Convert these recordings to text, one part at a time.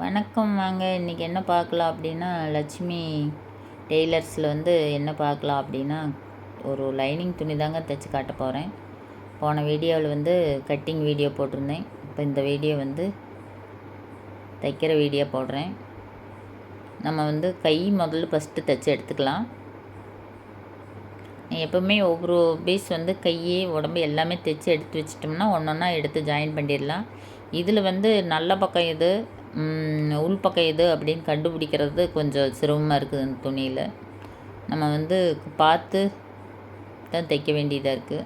வணக்கம் வாங்க. இன்றைக்கி என்ன பார்க்கலாம் அப்படின்னா லட்சுமி டெய்லர்ஸில் வந்து என்ன பார்க்கலாம் அப்படின்னா ஒரு லைனிங் துணி தாங்க தைச்சி காட்ட போகிறேன் போன வீடியோவில் வந்து கட்டிங் வீடியோ போட்டிருந்தேன். இப்போ இந்த வீடியோ வந்து தைக்கிற வீடியோ போடுறேன். நம்ம வந்து கை முதல்ல ஃபஸ்ட்டு தைச்சி எடுத்துக்கலாம். எப்போவுமே ஒவ்வொரு பீஸ் வந்து கையே உடம்பு எல்லாமே தைச்சி எடுத்து வச்சிட்டோம்னா ஒன்று ஒன்றா எடுத்து ஜாயின் பண்ணிடலாம். இதில் வந்து நல்ல பக்கம் இது. உள்பக்கம் எது அப்படின்னு கண்டுபிடிக்கிறது கொஞ்சம் சிரமமாக இருக்குது அந்த துணியில். நம்ம வந்து பார்த்து தான் தைக்க வேண்டியதாக இருக்குது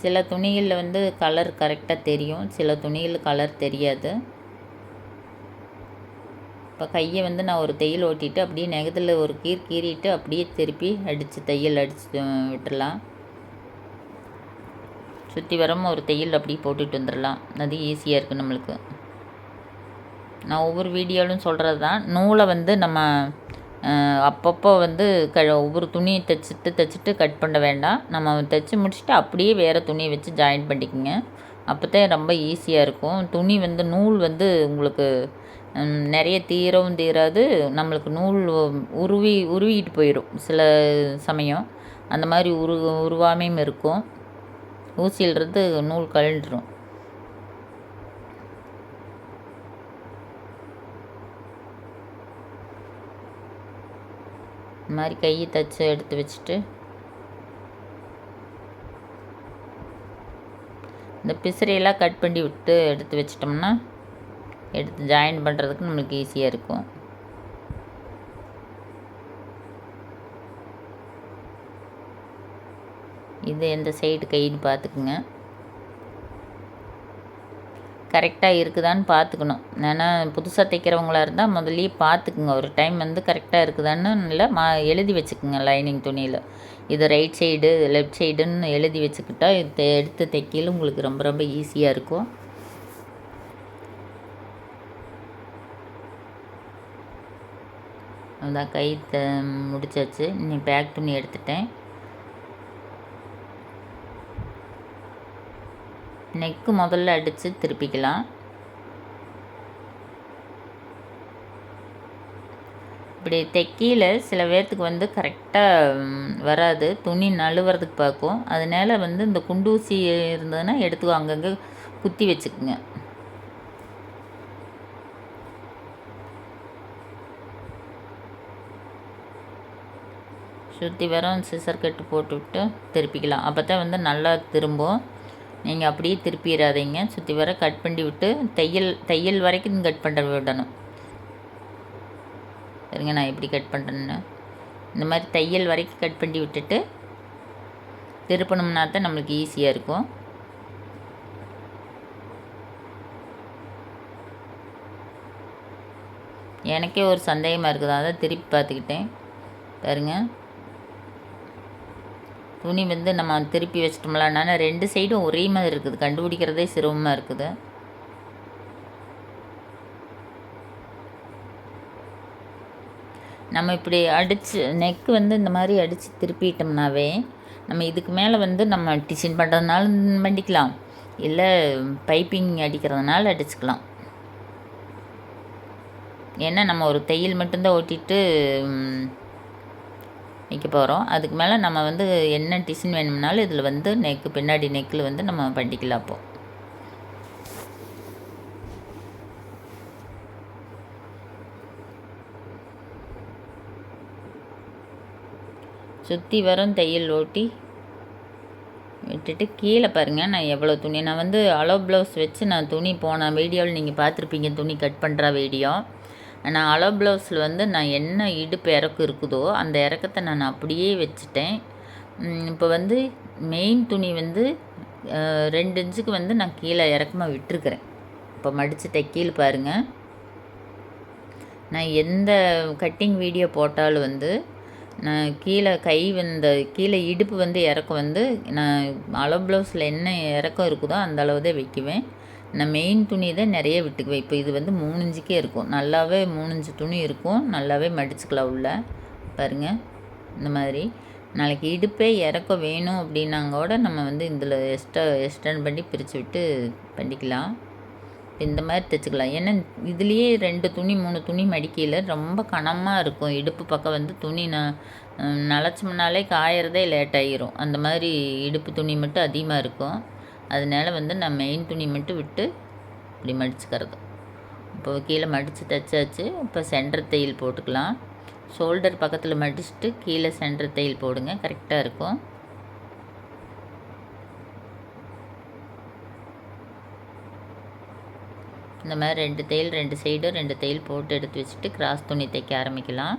சில துணிகளில் வந்து கலர் கரெக்டாக தெரியும். சில துணிகளில் கலர் தெரியாது. இப்போ கையை வந்து நான் ஒரு தையல் ஓட்டிட்டு அப்படியே நெகத்தில் ஒரு கீர் கீறிட்டு அப்படியே திருப்பி அடித்து தையல் அடித்து விட்டுடலாம் சுற்றி வரமும் ஒரு தையல் அப்படி போட்டுட்டு வந்துடலாம் அது ஈஸியாக இருக்குது நம்மளுக்கு. நான் ஒவ்வொரு வீடியோலும் சொல்கிறது தான் நூலை வந்து நம்ம அப்பப்போ வந்து க ஒவ்வொரு துணியை தைச்சிட்டு தைச்சிட்டு கட் பண்ண வேண்டாம். நம்ம தைச்சி முடிச்சுட்டு அப்படியே வேறு துணியை வச்சு ஜாயின் பண்ணிக்கோங்க. அப்போ தான் ரொம்ப ஈஸியாக இருக்கும். துணி வந்து நூல் வந்து உங்களுக்கு நிறைய தீரவும் தீராது. நம்மளுக்கு நூல் உருவி உருவிக்கிட்டு போயிடும் சில சமயம். அந்த மாதிரி உரு உருவாமையும் இருக்கும். ஊசியிலிருந்து நூல் கழண்டுரும் இந்த மாதிரி கையை தச்சு எடுத்து வச்சுட்டு இந்த பிசிறையெல்லாம் கட் பண்ணி விட்டு எடுத்து வச்சிட்டோம்னா எடுத்து ஜாயின் பண்ணுறதுக்கு நம்மளுக்கு ஈஸியாக இருக்கும். இது எந்த சைடு கைன்னு பார்த்துக்குங்க. கரெக்டாக இருக்குதான்னு பார்த்துக்கணும் ஏன்னா புதுசாக தைக்கிறவங்களா இருந்தால் முதல்லையே பார்த்துக்குங்க ஒரு டைம் வந்து கரெக்டாக இருக்குதான்னு இல்லை மா எழுதி வச்சுக்குங்க லைனிங் துணியில். இது ரைட் சைடு லெஃப்ட் சைடுன்னு எழுதி வச்சுக்கிட்டா எடுத்து தைக்கல உங்களுக்கு ரொம்ப ரொம்ப ஈஸியாக இருக்கும். அதான் கை த முடிச்சாச்சு. நீ பேக் துணி எடுத்துட்டேன். நெக்கு முதல்ல அடித்து திருப்பிக்கலாம். இப்படி தைக்கியில் சில பேர்த்துக்கு வந்து கரெக்டாக வராது. துணி நழுவுறதுக்கு பார்க்கும். அதனால வந்து இந்த குண்டூசி இருந்ததுன்னா எடுத்து அங்கங்கே குத்தி வச்சுக்குங்க. சுற்றி வரும் சிசர் கட்டு போட்டுவிட்டு திருப்பிக்கலாம். அப்போ தான் வந்து நல்லா திரும்பும். நீங்கள் அப்படியே திருப்பிடாதீங்க சுற்றி வர கட் பண்ணி விட்டு தையல் தையல் வரைக்கும் கட் பண்ண விடணும். சரிங்க நான் எப்படி கட் பண்ணுறேன்னு இந்த மாதிரி தையல் வரைக்கும் கட் பண்ணி விட்டுட்டு திருப்பணும்னா தான் நம்மளுக்கு ஈஸியாக இருக்கும். எனக்கே ஒரு சந்தேகமாக இருக்குது. அதான் திருப்பி பார்த்துக்கிட்டேன். பாருங்கள் துணி வந்து நம்ம திருப்பி வச்சிட்டோம்லான்னா ரெண்டு சைடும் ஒரே மாதிரி இருக்குது. கண்டுபிடிக்கிறதே சிரமமாக இருக்குது. நம்ம இப்படி அடித்து நெக்கு வந்து இந்த மாதிரி அடித்து திருப்பிட்டோம்னாவே நம்ம இதுக்கு மேலே வந்து நம்ம டிசைன் பண்ணுறதுனால பண்ணிக்கலாம் இல்லை பைப்பிங் அடிக்கிறதுனால அடிச்சுக்கலாம். ஏன்னா நம்ம ஒரு தையல் மட்டும்தான் ஓட்டிட்டு வைக்க போகிறோம் அதுக்கு மேலே நம்ம வந்து என்ன டிசைன் வேணும்னாலும் இதில் வந்து நெக்கு பின்னாடி நெக்கில் வந்து நம்ம பண்ணிக்கலாம் அப்போது சுற்றி வரும் தையல் ஓட்டி விட்டுட்டு கீழே பாருங்கள் நான் எவ்வளோ துணி நான் வந்து அலோ ப்ளவுஸ் வச்சு நான் துணி போன வீடியோவில் நீங்கள் பார்த்துருப்பீங்க. துணி கட் பண்ணுற வீடியோ. நான் அலோ ப்ளவுஸில் வந்து நான் என்ன இடுப்பு இறக்கம் இருக்குதோ அந்த இறக்கத்தை நான் அப்படியே வச்சுட்டேன். இப்போ வந்து மெயின் துணி வந்து ரெண்டு இன்ச்சுக்கு வந்து நான் கீழே இறக்கமாக விட்டுருக்குறேன். இப்போ மடித்து தைக்கீழ் பாருங்கள் நான் எந்த கட்டிங் வீடியோ போட்டாலும் வந்து நான் கீழே கை வந்த கீழே இடுப்பு வந்து இறக்கம் வந்து நான் அளவு ப்ளவுஸில் என்ன இறக்கம் இருக்குதோ அந்த அளவு தான் வைக்குவேன். நான் மெயின் துணி தான் நிறைய விட்டுக்குவேன். இப்போ இது வந்து மூணு இஞ்சுக்கே இருக்கும். நல்லாவே மூணு இஞ்சு துணி இருக்கும். நல்லாவே மடிச்சுக்கலாம் உள்ள. பாருங்கள் இந்த மாதிரி. நாளைக்கு இடுப்பே இறக்க வேணும் அப்படின்னாங்க கூட நம்ம வந்து இதில் எக்ஸ்ட்ரா எக்ஸ்டெண்ட் பண்ணி பிரித்து விட்டு பண்ணிக்கலாம். இந்த மாதிரி தைச்சிக்கலாம். ஏன்னா இதுலேயே ரெண்டு துணி மூணு துணி மடிக்கையில் ரொம்ப கனமாக இருக்கும். இடுப்பு பக்கம் வந்து துணி ந நனைச்சோம்னாலே காயறதே லேட் ஆகிரும் அந்த மாதிரி இடுப்பு துணி மட்டும் அதிகமாக இருக்கும். அதனால வந்து நான் மெயின் துணி மட்டும் விட்டு இப்படி மடிச்சுக்கிறது. இப்போ கீழே மடித்து தைச்சாச்சு. இப்போ சென்டர் தையல் போட்டுக்கலாம். ஷோல்டர் பக்கத்தில் மடிச்சுட்டு கீழே சென்டர் தையல் போடுங்க. கரெக்டாக இருக்கும். இந்த மாதிரி ரெண்டு தையல் ரெண்டு சைடும் ரெண்டு தையல் போட்டு எடுத்து வச்சுட்டு கிராஸ் துணி தைக்க ஆரம்பிக்கலாம்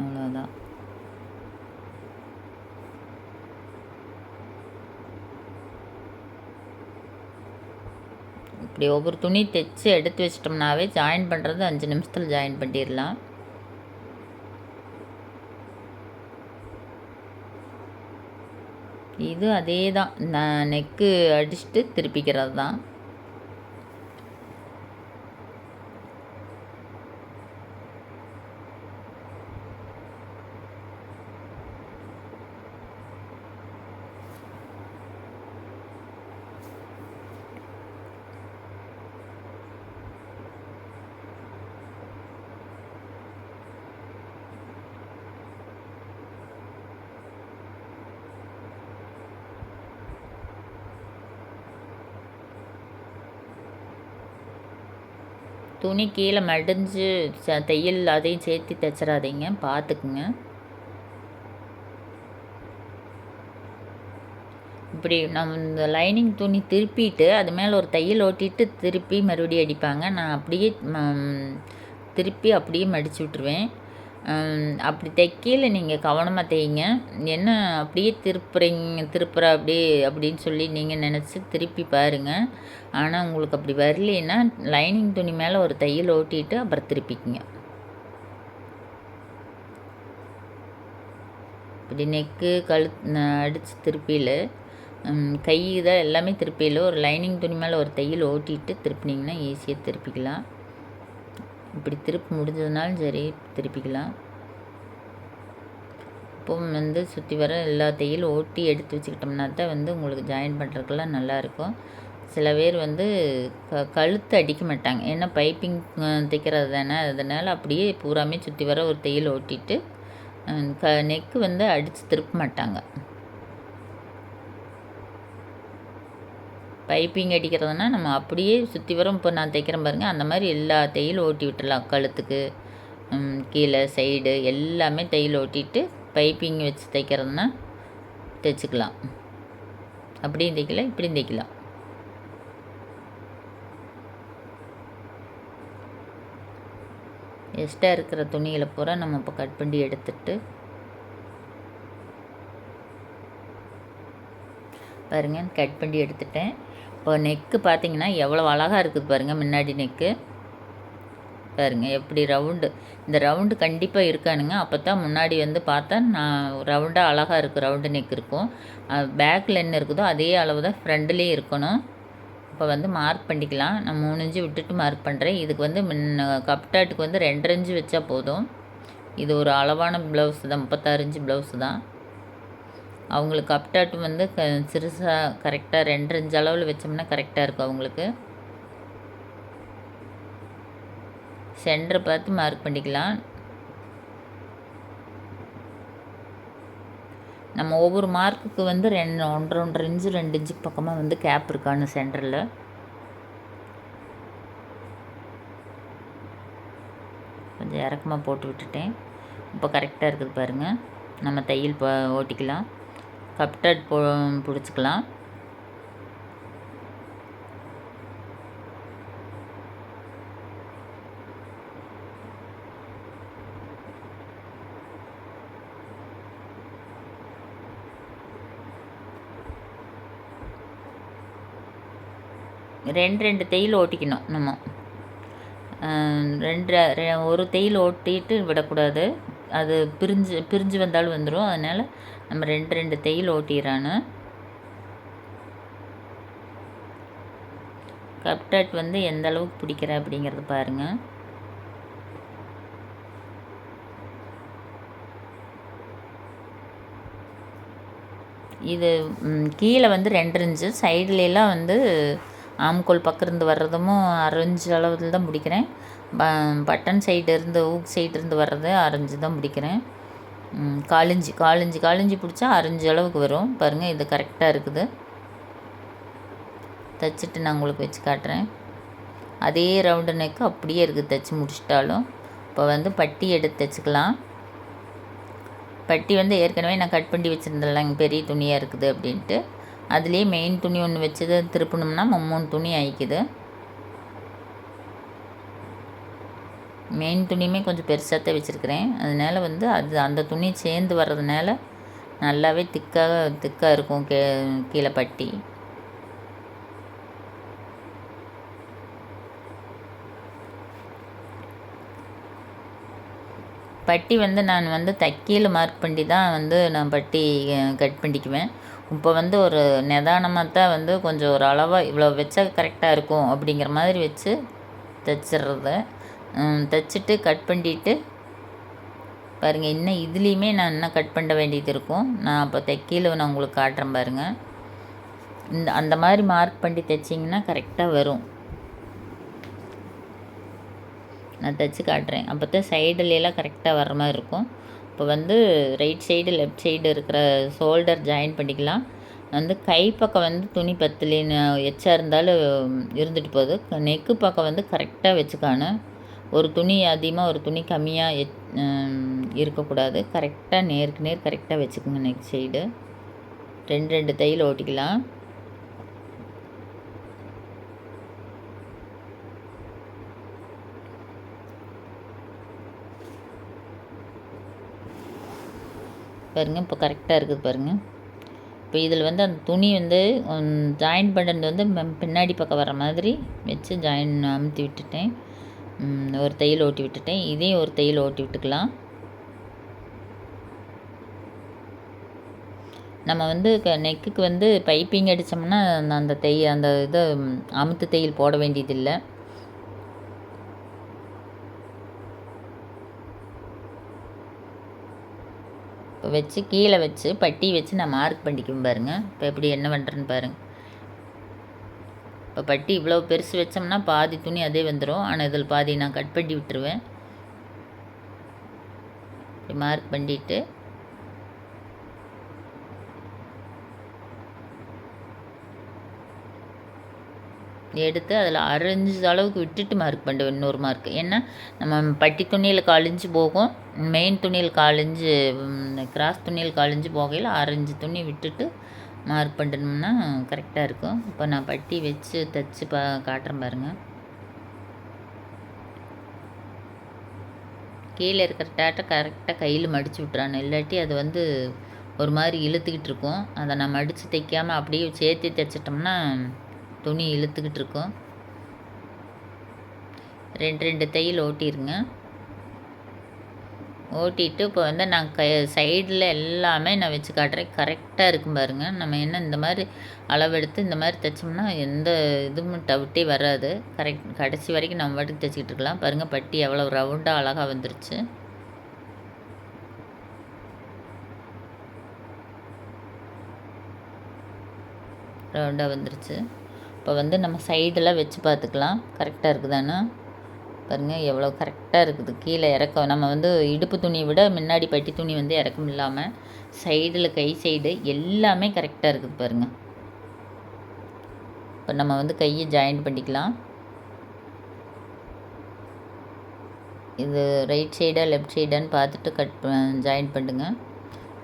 அவ்வளோதான் இப்படி ஒவ்வொரு துணி தைச்சி எடுத்து வச்சிட்டோம்னாவே ஜாயின் பண்ணுறது அஞ்சு நிமிஷத்தில் ஜாயின் பண்ணிடலாம். இது அதே தான் நெக்கு அடிச்சுட்டு திருப்பிக்கிறது தான் துணி கீழே மடிஞ்சு ச தையல் அதையும் சேர்த்து தைச்சிடாதீங்க பார்த்துக்குங்க இப்படி நம்ம இந்த லைனிங் துணி திருப்பிட்டு அது மேலே ஒரு தையல் ஓட்டிட்டு திருப்பி மறுபடியும் அடிப்பாங்க. நான் அப்படியே திருப்பி அப்படியே மடித்து விட்ருவேன் அப்படி தைக்கல நீங்கள் கவனமாக தைங்க என்ன அப்படியே திருப்புறீங்க திருப்புற அப்படியே அப்படின்னு சொல்லி நீங்கள் நினச்சி திருப்பி பாருங்கள் ஆனால் உங்களுக்கு அப்படி வரலைன்னா லைனிங் துணி மேலே ஒரு தையல் ஓட்டிட்டு அப்புறம் திருப்பிக்குங்க. இப்படி நெக்கு கழு அடித்து திருப்பியில் கை தான் எல்லாமே திருப்பியில் ஒரு லைனிங் துணி மேலே ஒரு தையல் ஓட்டிட்டு திருப்பினீங்கன்னா ஈஸியாக திருப்பிக்கலாம். இப்படி திருப்பி முடிஞ்சதுனாலும் சரி திருப்பிக்கலாம். இப்போ வந்து சுற்றி வர எல்லா எல்லாத்தையும் ஓட்டி எடுத்து வச்சுக்கிட்டோம்னா தான் வந்து உங்களுக்கு ஜாயின் பண்ணுறதுக்கெல்லாம் நல்லாயிருக்கும் சில பேர் வந்து க கழுத்து அடிக்க மாட்டாங்க. ஏன்னா பைப்பிங் தைக்கிறது தானே. அதனால் அப்படியே பூராமே சுற்றி வர ஒரு தையல் ஓட்டிட்டு க நெக்கு வந்து அடித்து திருப்ப மாட்டாங்க. பைப்பிங் அடிக்கிறதுனா நம்ம அப்படியே சுற்றி வரும். இப்போ நான் தைக்கிறேன் பாருங்கள் அந்த மாதிரி எல்லா தையலும் ஓட்டி விட்டுடலாம். கழுத்துக்கு கீழே சைடு எல்லாமே தையல் ஓட்டிட்டு பைப்பிங் வச்சு தைக்கிறதுனா தைச்சிக்கலாம். அப்படியும் தைக்கலாம் இப்படியும் தைக்கலாம். எக்ஸ்ட்ரா இருக்கிற துணிகளை பூரா நம்ம இப்போ கட் பண்ணி எடுத்துட்டு பாருங்கள் கட் பண்ணி எடுத்துட்டேன். இப்போ நெக்கு பார்த்தீங்கன்னா எவ்வளோ அழகாக இருக்குது பாருங்கள் முன்னாடி நெக்கு பாருங்க எப்படி ரவுண்டு இந்த ரவுண்டு கண்டிப்பாக இருக்கானுங்க. அப்போ தான் முன்னாடி வந்து பார்த்தா நான் ரவுண்டாக அழகாக இருக்குது ரவுண்டு நெக் இருக்கும். பேக்கில் என்ன இருக்குதோ அதே அளவு தான் ஃப்ரண்ட்லேயும் இருக்கணும். இப்போ வந்து மார்க் பண்ணிக்கலாம். நான் மூணு இன்ச்சு விட்டுட்டு மார்க் பண்ணுறேன் இதுக்கு வந்து முன்ன கப்டாட்டுக்கு வந்து ரெண்டரை இன்ச்சு வச்சா போதும். இது ஒரு அளவான ப்ளவுஸ் தான் முப்பத்தாறு இன்ச்சு ப்ளவுஸ் தான். அவங்களுக்கு அப்டாட் வந்து க சிறுசாக கரெக்டாக ரெண்டு இன்ச்சு அளவில் வச்சோம்னா கரெக்டாக இருக்கும் அவங்களுக்கு. சென்டரை பார்த்து மார்க் பண்ணிக்கலாம். நம்ம ஒவ்வொரு மார்க்குக்கு வந்து ரெண்டு ஒன்றரை ஒன்றரை இன்ச்சு ரெண்டு இன்ச்சுக்கு பக்கமாக வந்து கேப் இருக்கான்னு சென்டரில் கொஞ்சம் இறக்கமாக போட்டு விட்டுட்டேன். இப்போ கரெக்டாக இருக்குது பாருங்கள் நம்ம தையல் ப ஓட்டிக்கலாம். கப்டட் போ பிடிச்சிக்கலாம். ரெண்டு ரெண்டு தையல் ஓட்டிக்கணும் நம்ம ரெண்டு ஒரு தையல் ஓட்டிட்டு விடக்கூடாது. அது பிரிஞ்சு பிரிஞ்சு வந்தாலும் வந்துடும் அதனால் நம்ம ரெண்டு ரெண்டு தையல் ஓட்டிடுறான்னு கப்டாட் வந்து எந்த அளவுக்கு பிடிக்கிற அப்படிங்கிறது பாருங்கள் இது கீழே வந்து ரெண்டு இன்ச்சு சைடுலலாம் வந்து ஆம்கோல் பக்கம் இருந்து வர்றதும் அரைஞ்சு அளவில் தான் பிடிக்கிறேன். ப- பட்டன் சைடு இருந்து ஊக் சைடு இருந்து வர்றது அரைஞ்சு தான் பிடிக்கிறேன். காலிஞ்சி காலிஞ்சி காலிஞ்சி பிடிச்சா அரைஞ்சு அளவுக்கு வரும். பாருங்கள் இது கரெக்டாக இருக்குது. தைச்சிட்டு நான் உங்களுக்கு வச்சு காட்டுறேன். அதே ரவுண்டு நெக்கு அப்படியே இருக்குது தைச்சி முடிச்சிட்டாலும். இப்போ வந்து பட்டி எடுத்து தைச்சிக்கலாம். பட்டி வந்து ஏற்கனவே நான் கட் பண்ணி வச்சுருந்தேன்ல பெரிய துணியாக இருக்குது அப்படின்ட்டு. அதுலேயே மெயின் துணி ஒன்று வச்சது திருப்பணும்னா மூணு துணி ஆயிக்குது மெயின் துணியுமே கொஞ்சம் பெருசாக தான் வச்சுருக்கிறேன். அதனால வந்து அது அந்த துணி சேர்ந்து வர்றதுனால நல்லாவே திக்காக திக்காக இருக்கும் கே கீழே பட்டி. பட்டி வந்து நான் வந்து தைக்கையில் மார்க் பண்ணி தான் வந்து நான் பட்டி கட் பண்ணிக்குவேன். இப்போ வந்து ஒரு நிதானமாக தான் வந்து கொஞ்சம் ஒரு அளவாக இவ்வளோ வச்சா கரெக்டாக இருக்கும் அப்படிங்கிற மாதிரி வச்சு தைச்சிட்றது தைச்சிட்டு கட் பண்ணிட்டு பாருங்கள் இன்னும் இதுலேயுமே நான் இன்னும் கட் பண்ண வேண்டியது இருக்கும். நான் அப்போ தைக்கையில் நான் உங்களுக்கு காட்டுறேன் பாருங்கள் இந்த அந்த மாதிரி மார்க் பண்ணி தைச்சிங்கன்னா கரெக்டாக வரும். நான் தைச்சி காட்டுறேன். அப்போ தான் சைடுலலாம் கரெக்டாக வர மாதிரி இருக்கும். இப்போ வந்து ரைட் சைடு லெஃப்ட் சைடு இருக்கிற ஷோல்டர் ஜாயின் பண்ணிக்கலாம். வந்து கை பக்கம் வந்து துணி பத்துலேன்னு எச்சா இருந்தாலும் இருந்துட்டு போகுது. நெக்கு பக்கம் வந்து கரெக்டாக வச்சுக்கானு ஒரு துணி அதிகமாக ஒரு துணி கம்மியாக எச் இருக்கக்கூடாது. கரெக்டாக நேருக்கு நேர் கரெக்டாக வச்சுக்கோங்க நெக் சைடு. ரெண்டு ரெண்டு தையல் ஓட்டிக்கலாம். பாருங்கள் இப்போ கரெக்டாக இருக்குது பாருங்கள் இப்போ இதில் வந்து அந்த துணி வந்து ஜாயின் பண்ணுறது வந்து பின்னாடி பக்கம் வர மாதிரி வச்சு ஜாயின் அமுத்தி விட்டுட்டேன். ஒரு தையல் ஓட்டி விட்டுட்டேன். இதையும் ஒரு தையல் ஓட்டி விட்டுக்கலாம். நம்ம வந்து க நெக்குக்கு வந்து பைப்பிங் அடித்தோம்னா அந்த அந்த தைய அந்த இதை அமுத்து தையல் போட வேண்டியதில்லை. இப்போ வச்சு கீழே வச்சு பட்டி வச்சு நான் மார்க் பண்ணிக்குவேன் பாருங்க. இப்போ எப்படி என்ன பண்ணுறேன்னு பாருங்கள் இப்போ பட்டி இவ்வளோ பெருசு வச்சோம்னா பாதி துணி அதே வந்துடும் ஆனால் இதில் பாதி நான் கட் பண்ணி விட்டுருவேன். மார்க் பண்ணிட்டு. எடுத்து அதில் அரைஞ்சு அளவுக்கு விட்டுட்டு மார்க் பண்ணுவேன் இன்னொரு மார்க் ஏன்னா நம்ம பட்டி துணியில் காலிஞ்சு போகும். மெயின் துணியில் காலிஞ்சு கிராஸ் துணியில் காலிஞ்சு போகையில் அரைஞ்சு துணி விட்டுட்டு மார்க் பண்ணணும்னா கரெக்டாக இருக்கும். இப்போ நான் பட்டி வச்சு தைச்சி பா காட்டுறேன் பாருங்கள் கீழே இருக்கிற டேட்டை கரெக்டாக கையில் மடித்து விட்றானு இல்லாட்டி அது வந்து ஒரு மாதிரி இழுத்துக்கிட்டு இருக்கும். அதை நான் மடித்து தைக்காமல் அப்படியே சேர்த்து தைச்சிட்டோம்னா துணி இழுத்துக்கிட்டு இருக்கும். ரெண்டு ரெண்டு தையல் ஓட்டிடுங்க ஓட்டிட்டு இப்போ வந்து நான் க சைடில் எல்லாமே நான் வச்சு காட்டுறேன். கரெக்டாக இருக்கும் பாருங்கள் நம்ம என்ன இந்த மாதிரி அளவெடுத்து இந்த மாதிரி தைச்சோம்னா எந்த இதுவும் டவுட்டே வராது. கரெக்ட் கடைசி வரைக்கும் நம்ம பாட்டுக்கு தைச்சிக்கிட்டு இருக்கலாம். பாருங்கள் பட்டி எவ்வளோ ரவுண்டாக அழகாக வந்துருச்சு. ரவுண்டாக வந்துருச்சு. இப்போ வந்து நம்ம சைடெல்லாம் வச்சு பார்த்துக்கலாம். கரெக்டாக இருக்குதானே பாருங்கள் எவ்வளோ கரெக்டாக இருக்குது. கீழே இறக்கம். நம்ம வந்து இடுப்பு துணியை விட முன்னாடி பட்டி துணி வந்து இறக்கம் இல்லாமல் சைடில் கை சைடு எல்லாமே கரெக்டாக இருக்குது பாருங்கள் இப்போ நம்ம வந்து கையை ஜாயின் பண்ணிக்கலாம். இது ரைட் சைடா லெஃப்ட் சைடான்னு பார்த்துட்டு கட் ஜாயின் பண்ணுங்க.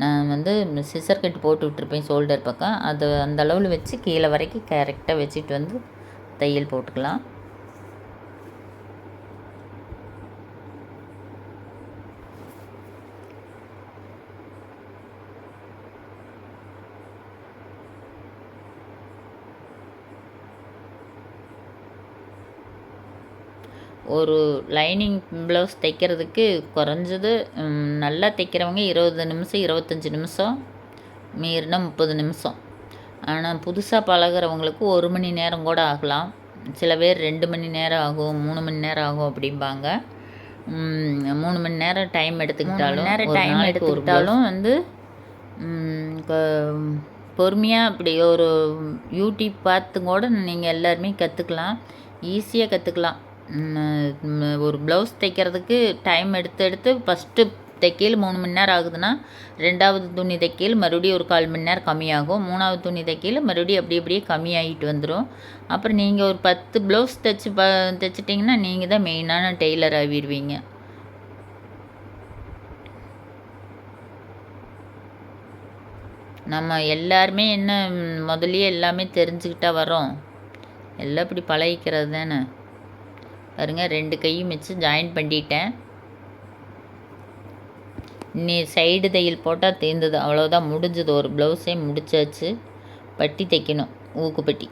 நான் வந்து சிசர் கட் போட்டு விட்ருப்பேன் ஷோல்டர் பக்கம். அது அந்த அளவில் வச்சு கீழே வரைக்கும் கரெக்டாக வச்சுட்டு வந்து தையல் போட்டுக்கலாம். ஒரு லைனிங் ப்ளவுஸ் தைக்கிறதுக்கு குறைஞ்சது நல்லா தைக்கிறவங்க இருபது நிமிஷம் இருபத்தஞ்சி நிமிஷம் மீறினா முப்பது நிமிஷம். ஆனால் புதுசாக பழகுறவங்களுக்கு ஒரு மணி நேரம் கூட ஆகலாம். சில பேர் ரெண்டு மணி நேரம் ஆகும் மூணு மணி நேரம் ஆகும் அப்படிம்பாங்க. மூணு மணி நேரம் டைம் எடுத்துக்கிட்டாலும் நேரம் ஒரு எடுத்துக்கிட்டாலும் வந்து பொறுமையாக அப்படி ஒரு யூடியூப் பார்த்து கூட நீங்கள் எல்லாருமே கற்றுக்கலாம் ஈஸியாக கற்றுக்கலாம் ஒரு ப்ளவுஸ் தைக்கிறதுக்கு டைம் எடுத்து எடுத்து ஃபஸ்ட்டு தைக்கையில் மூணு மணி நேரம் ஆகுதுன்னா ரெண்டாவது துணி தைக்கையில் மறுபடியும் ஒரு கால் மணி நேரம் கம்மியாகும். மூணாவது துணி தைக்கையில் மறுபடியும் அப்படி அப்படியே கம்மியாகிட்டு வந்துடும் அப்புறம் நீங்கள் ஒரு பத்து ப்ளவுஸ் தைச்சி ப தைச்சிட்டிங்கன்னா நீங்கள் தான் மெயினான டெய்லர் ஆகிடுவீங்க நம்ம எல்லாருமே என்ன முதலியே எல்லாமே தெரிஞ்சுக்கிட்டா வரோம் எல்லாம் இப்படி பழகிக்கிறது தானே? பாருங்க ரெண்டு கையும் வச்சு ஜாயின் பண்ணிட்டேன். நீ சைடு தையல் போட்டால் தேர்ந்தது அவ்வளோதான் முடிஞ்சது. ஒரு ப்ளவுஸே முடிச்சாச்சு. பட்டி தைக்கணும் ஊக்குப்பட்டி.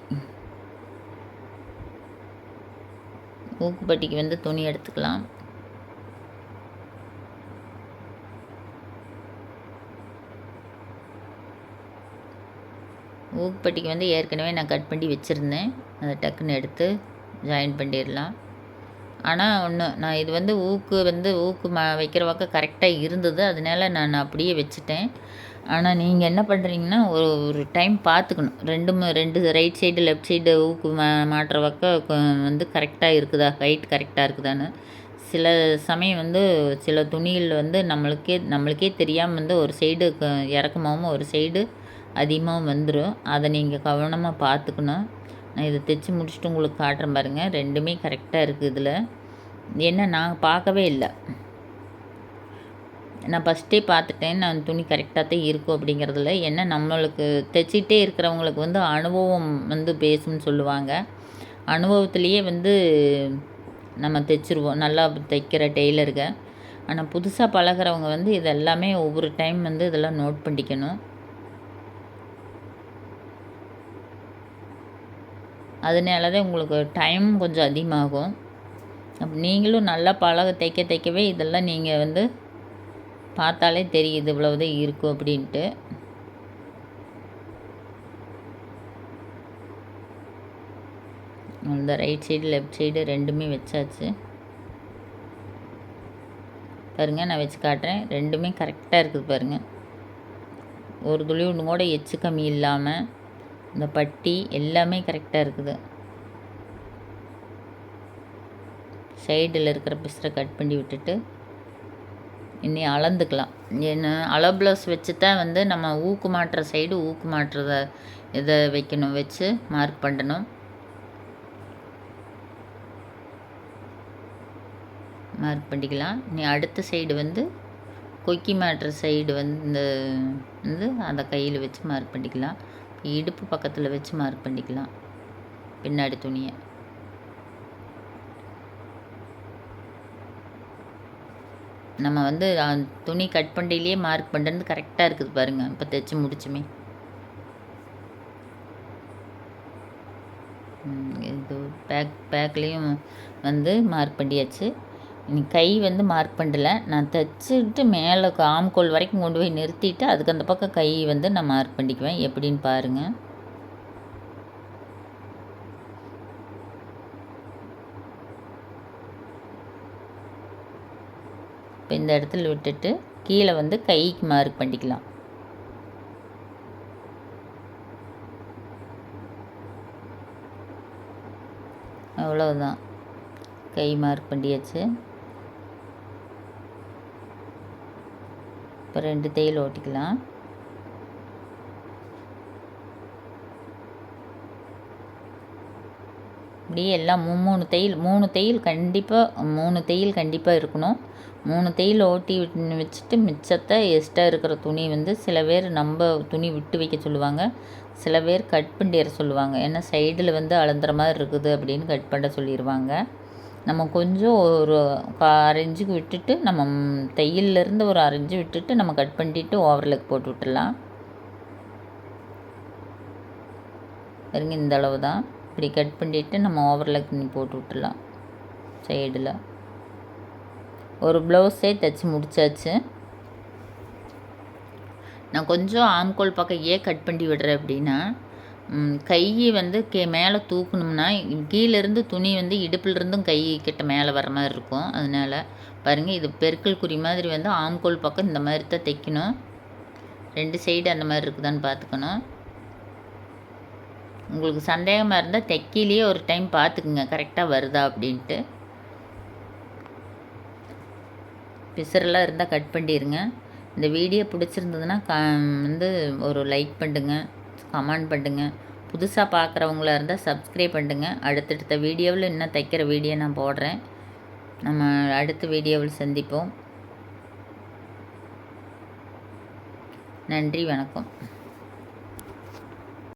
ஊக்குப்பட்டிக்கு வந்து துணி எடுத்துக்கலாம். ஊக்குப்பட்டிக்கு வந்து ஏற்கனவே நான் கட் பண்ணி வச்சுருந்தேன். அதை டக்குன்னு எடுத்து ஜாயின் பண்ணிடலாம். ஆனால் ஒன்று நான் இது வந்து ஊக்கு வந்து ஊக்கு ம வைக்கிற பக்கம் கரெக்டாக இருந்தது. அதனால நான் அப்படியே வச்சுட்டேன். ஆனால் நீங்கள் என்ன பண்ணுறீங்கன்னா ஒரு ஒரு டைம் பார்த்துக்கணும் ரெண்டு ரெண்டு ரைட் சைடு லெஃப்ட் சைடு ஊக்கு மா மாட்டுற பக்கம் வந்து கரெக்டாக இருக்குதா? ஹைட் கரெக்டாக இருக்குதான்னு. சில சமயம் வந்து சில துணியில் வந்து நம்மளுக்கே நம்மளுக்கே தெரியாமல் வந்து ஒரு சைடு இறக்கமாகவும் ஒரு சைடு அதிகமாகவும் வந்துடும் அதை நீங்கள் கவனமாக பார்த்துக்கணும் நான் இதை தைச்சி முடிச்சுட்டு உங்களுக்கு காட்டுறேன் பாருங்கள் ரெண்டுமே கரெக்டாக இருக்குது இதில். என்ன நான் பார்க்கவே இல்லை. நான் ஃபஸ்ட்டே பார்த்துட்டேன். நான் துணி கரெக்டாக தான் இருக்கும் அப்படிங்கிறதுல. என்ன நம்மளுக்கு தைச்சிட்டே இருக்கிறவங்களுக்கு வந்து அனுபவம் வந்து பேசும்னு சொல்லுவாங்க. அனுபவத்துலேயே வந்து நம்ம தைச்சிருவோம். நல்லா தைக்கிற டெய்லருங்க. ஆனால் புதுசாக பழகிறவங்க வந்து இதெல்லாமே ஒவ்வொரு டைம் வந்து இதெல்லாம் நோட் பண்ணிக்கணும். அதனால தான் உங்களுக்கு டைம் கொஞ்சம் அதிகமாகும். அப்போ நீங்களும் நல்லா பழக தைக்க தைக்கவே இதெல்லாம் நீங்கள் வந்து பார்த்தாலே தெரியுது இவ்வளவுதான் இருக்கும் அப்படின்ட்டு. இந்த ரைட் சைடு லெஃப்ட் சைடு ரெண்டுமே வச்சாச்சு. பாருங்கள் நான் வச்சு காட்டுறேன். ரெண்டுமே கரெக்டாக இருக்குது பாருங்கள் ஒரு துளி ஒன்று கூட எச்சு கம்மி இல்லாமல் இந்த பட்டி எல்லாமே கரெக்டாக இருக்குது. சைடில் இருக்கிற பிஸ்டரை கட் பண்ணி விட்டுட்டு இனி அளந்துக்கலாம். ஏன்னா அள ப்ளவுஸ் வச்சு தான் வந்து நம்ம ஊக்கு மாட்டுற சைடு ஊக்கு மாட்டுறத இதை வைக்கணும் வச்சு மார்க் பண்ணணும். மார்க் பண்ணிக்கலாம். நீ அடுத்த சைடு வந்து கொக்கி மாட்டுற சைடு வந்து வந்து அந்த கையில் வச்சு மார்க் பண்ணிக்கலாம். இடுப்பு பக்கத்தில் வச்சு மார்க் பண்ணிக்கலாம். பின்னாடி துணியை. நம்ம வந்து துணி கட் பண்ணிலேயே மார்க் பண்ணுறது கரெக்டாக இருக்குது பாருங்கள் இப்போ தைச்சி முடிச்சுமே. இது பேக் பேக்லேயும் வந்து மார்க் பண்ணியாச்சு. கை வந்து மார்க் பண்ணல. நான் தைச்சிட்டு மேலே ஆம்கோல் வரைக்கும் கொண்டு போய் நிறுத்திட்டு அதுக்கு அந்த பக்கம் கை வந்து நான் மார்க் பண்ணிக்குவேன். எப்படின்னு பாருங்கள் இப்போ இந்த இடத்துல விட்டுட்டு கீழே வந்து கைக்கு மார்க் பண்ணிக்கலாம். அவ்வளோதான் கை மார்க் பண்ணியாச்சு. இப்போ ரெண்டு தையல் ஓட்டிக்கலாம். இப்படியே எல்லாம் மூணு தையல் மூணு தையல் கண்டிப்பாக மூணு தையல் கண்டிப்பாக இருக்கணும். மூணு தையல் ஓட்டி வச்சுட்டு மிச்சத்தை எக்ஸ்ட்ரா இருக்கிற துணி வந்து சில பேர் நம்ம துணி விட்டு வைக்க சொல்லுவாங்க. சில பேர் கட் பண்ணிட சொல்லுவாங்க. ஏன்னா சைடில் வந்து அளந்துற மாதிரி இருக்குது அப்படின்னு கட் பண்ண சொல்லிடுவாங்க நம்ம கொஞ்சம் ஒரு அரைஞ்சுக்கு விட்டுட்டு நம்ம தையல்லேருந்து ஒரு அரைஞ்சு விட்டுட்டு நம்ம கட் பண்ணிட்டு ஓவர்லெக் போட்டு விட்டுடலாம். பாருங்க இந்த அளவு தான். இப்படி கட் பண்ணிவிட்டு நம்ம ஓவர்லெக் போட்டு விட்டுடலாம் சைடில். ஒரு ப்ளவுஸே தைச்சி முடித்தாச்சு நான் கொஞ்சம் ஆம்கோல் பக்கம் ஏன் கட் பண்ணி விடுறேன் அப்படின்னா கையை வந்து கே மேலே தூக்கணும்னா கீழேருந்து துணி வந்து இடுப்புலேருந்தும் கை கிட்ட மேலே வர மாதிரி இருக்கும். அதனால் பாருங்கள் இது பெருக்கல் குறி மாதிரி வந்து ஆம்கோல் பக்கம் இந்த மாதிரி தான் தைக்கணும். ரெண்டு சைடு அந்த மாதிரி இருக்குதான்னு பார்த்துக்கணும். உங்களுக்கு சந்தேகமாக இருந்தால் தைக்கிலேயே ஒரு டைம் பார்த்துக்குங்க. கரெக்டாக வருதா அப்படின்ட்டு. பிசரெல்லாம் இருந்தால் கட் பண்ணிடுங்க இந்த வீடியோ பிடிச்சிருந்ததுன்னா க வந்து ஒரு லைக் பண்ணுங்க. கமெண்ட் பண்ணுங்கள் புதுசாக பார்க்குறவங்களா இருந்தால் சப்ஸ்கிரைப் பண்ணுங்க. அடுத்தடுத்த வீடியோவில் இன்னும் தைக்கிற வீடியோ நான் போடுறேன். நம்ம அடுத்த வீடியோவில் சந்திப்போம். நன்றி வணக்கம்.